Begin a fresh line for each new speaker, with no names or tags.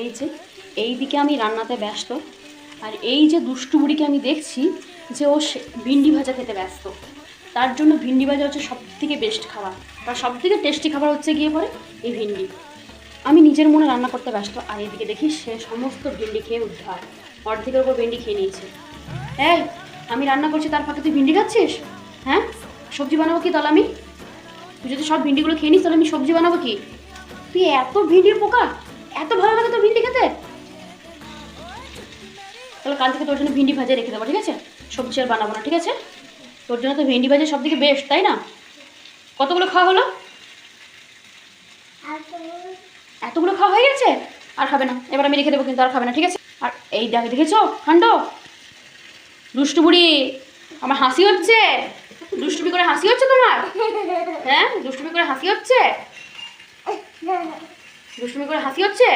এই যে এই দিকে আমি রান্নাতে ব্যস্ত, আর এই যে দুষ্টু বুড়িকে আমি দেখছি যে ও ভিন্ডি ভাজা খেতে ব্যস্ত। তার জন্য ভিন্ডি ভাজা হচ্ছে সব থেকে বেস্ট খাবার। বা সব থেকে টেস্টি খাবার হচ্ছে গিয়ে পরে এই ভিন্ডি। আমি নিজের মনে রান্না করতে ব্যস্ত, আর এদিকে দেখি সে সমস্ত ভিন্ডি খেয়ে উদ্ধার। অর্ধেকের উপর ভিন্ডি খেয়ে নিয়েছে। এই, আমি রান্না করছি, তার ফাঁকে তুই ভিন্ডি খাচ্ছিস? হ্যাঁ? সবজি বানাবো কি তাহলে আমি? তুই যদি সব ভিন্ডিগুলো খেয়ে নিস তাহলে আমি সবজি বানাবো কি? তুই এত ভিন্ডির পোকা? এত ভালো লাগে তোর ভিন্ডি খেতে? তাহলে কাল থেকে তোর জন্য ভিন্ডি ভাজা রেখে দেবো ঠিক আছে? সবজি আর বানাবো না ঠিক আছে? তোর জন্য তো ভেন্ডি ভাজা সব থেকে বেস্ট তাই না? কতগুলো খাওয়া হলো? এতগুলো খাওয়া হয়ে গেছে? আর খাবে না। এবার আমি রেখে দেবো কিন্তু আর খাবে না ঠিক আছে? আর এই দেখ দেখেছ? খান্ড? দুষ্টু বুড়ি আমার হাসি হচ্ছে? দুষ্টুমি করে হাসি হচ্ছে তোমার? হ্যাঁ? দুষ্টুমি করে হাসি হচ্ছে? দুষ্টুমি করে হাসি হচ্ছে?